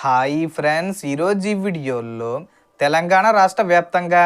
Hi friends ఈరోజు ఈ వీడియోలో తెలంగాణ రాష్ట్ర వ్యాప్తంగా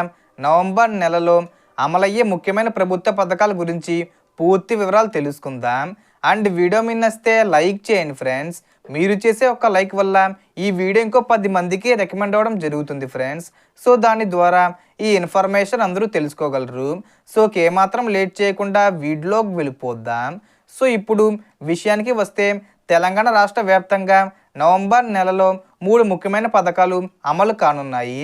నవంబర్ నెలలో అమలయ్యే ముఖ్యమైన ప్రభుత్వ పథకాల గురించి పూర్తి వివరాలు తెలుసుకుందాం. అండ్ వీడియో మిన్నస్తే లైక్ చేయండి ఫ్రెండ్స్. మీరు చేసే ఒక లైక్ వల్ల ఈ వీడియో ఇంకో పది మందికి రికమెండ్ అవ్వడం జరుగుతుంది ఫ్రెండ్స్. సో దాని ద్వారా ఈ ఇన్ఫర్మేషన్ అందరూ తెలుసుకోగలరు. సో ఏమాత్రం లేట్ చేయకుండా వీడియోకి వెళ్ళిపోద్దాం సో ఇప్పుడు విషయానికి వస్తే తెలంగాణ రాష్ట్ర వ్యాప్తంగా నవంబర్ నెలలో మూడు ముఖ్యమైన పథకాలు అమలు కానున్నాయి.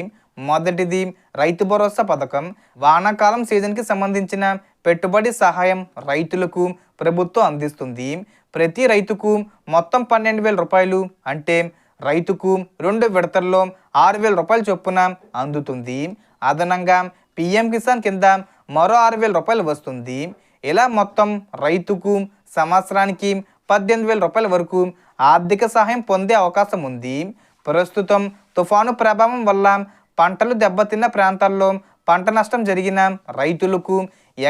మొదటిది రైతు భరోసా పథకం. వానాకాలం సీజన్కి సంబంధించిన పెట్టుబడి సహాయం రైతులకు ప్రభుత్వం అందిస్తుంది. ప్రతి రైతుకు మొత్తం పన్నెండు వేల రూపాయలు అంటే రైతుకు రెండు విడతల్లో ఆరు వేల రూపాయల చొప్పున అందుతుంది. అదనంగా పిఎం కిసాన్ కింద మరో ఆరు వేల రూపాయలు వస్తుంది. ఇలా మొత్తం రైతుకు సంవత్సరానికి పద్దెనిమిది వేల రూపాయల వరకు ఆర్థిక సహాయం పొందే అవకాశం ఉంది. ప్రస్తుతం తుఫాను ప్రభావం వల్ల పంటలు దెబ్బతిన్న ప్రాంతాల్లో పంట నష్టం జరిగిన రైతులకు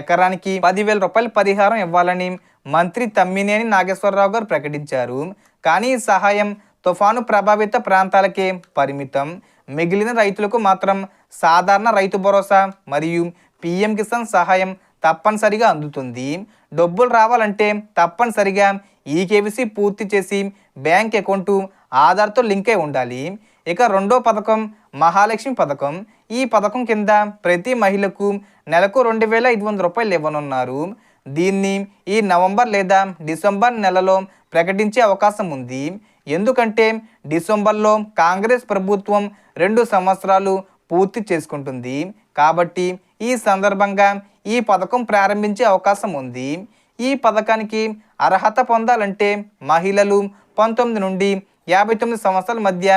ఎకరానికి పదివేల రూపాయల పరిహారం ఇవ్వాలని మంత్రి తమ్మినేని నాగేశ్వరరావు గారు ప్రకటించారు. కానీ ఈ సహాయం తుఫాను ప్రభావిత ప్రాంతాలకే పరిమితం. మిగిలిన రైతులకు మాత్రం సాధారణ రైతు భరోసా మరియు పిఎం కిసాన్ సహాయం తప్పనిసరిగా అందుతుంది. డబ్బులు రావాలంటే తప్పనిసరిగా ఈ కేవీసీ పూర్తి చేసి బ్యాంక్ అకౌంటు ఆధార్తో లింక్ అయి ఉండాలి. ఇక రెండో పథకం మహాలక్ష్మి పథకం. ఈ పథకం కింద ప్రతి మహిళకు నెలకు రెండు వేల ఐదు వందల రూపాయలు ఇవ్వనున్నారు. దీన్ని ఈ నవంబర్ లేదా డిసెంబర్ నెలలో ప్రకటించే అవకాశం ఉంది. ఎందుకంటే డిసెంబర్లో కాంగ్రెస్ ప్రభుత్వం రెండు సంవత్సరాలు పూర్తి చేసుకుంటుంది. కాబట్టి ఈ సందర్భంగా ఈ పథకం ప్రారంభించే అవకాశం ఉంది. ఈ పథకానికి అర్హత పొందాలంటే మహిళలు పంతొమ్మిది నుండి యాభై తొమ్మిది సంవత్సరాల మధ్య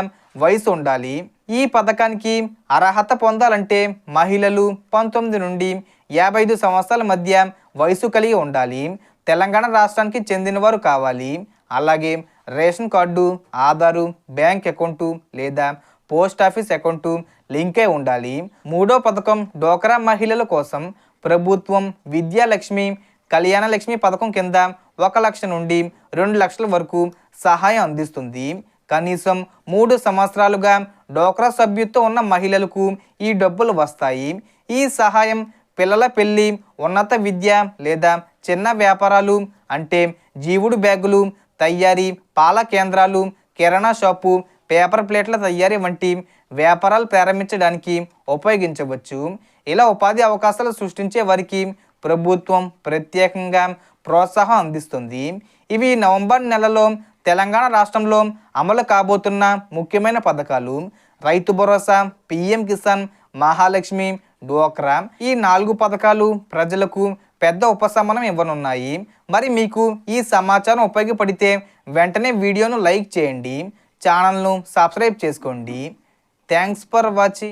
వయసు ఉండాలి. ఈ పథకానికి అర్హత పొందాలంటే మహిళలు పంతొమ్మిది నుండి యాభై ఐదు సంవత్సరాల మధ్య వయసు కలిగి ఉండాలి. తెలంగాణ రాష్ట్రానికి చెందినవారు కావాలి. అలాగే ration card Aadhaar bank account లేదా పోస్ట్ ఆఫీస్ అకౌంటు లింకే ఉండాలి. మూడో పథకం డోకరా మహిళల కోసం ప్రభుత్వం విద్యాలక్ష్మి కళ్యాణ లక్ష్మి పథకం కింద ఒక లక్ష నుండి రెండు లక్షల వరకు సహాయం అందిస్తుంది. కనీసం మూడు సంవత్సరాలుగా డోక్రా సభ్యుత్వం ఉన్న మహిళలకు ఈ డబ్బులు వస్తాయి. ఈ సహాయం పిల్లల పెళ్ళి ఉన్నత విద్య లేదా చిన్న వ్యాపారాలు అంటే జీవుడు బ్యాగులు తయారీ పాల కేంద్రాలు కిరాణా షాపు పేపర్ ప్లేట్ల తయారీ వంటి వ్యాపారాలు ప్రారంభించడానికి ఉపయోగించవచ్చు. ఇలా ఉపాధి అవకాశాలు సృష్టించే వారికి ప్రభుత్వం ప్రత్యేకంగా ప్రోత్సాహం అందిస్తుంది. ఇవి నవంబర్ నెలలో తెలంగాణ రాష్ట్రంలో అమలు కాబోతున్న ముఖ్యమైన పథకాలు. రైతు భరోసా పిఎం కిసాన్ మహాలక్ష్మి డోక్రా ఈ నాలుగు పథకాలు ప్రజలకు పెద్ద ఉపశమనం ఇవ్వనున్నాయి. మరి మీకు ఈ సమాచారం ఉపయోగపడితే వెంటనే వీడియోను లైక్ చేయండి. ఛానల్ను సబ్స్క్రైబ్ చేసుకోండి. Thanks for watching.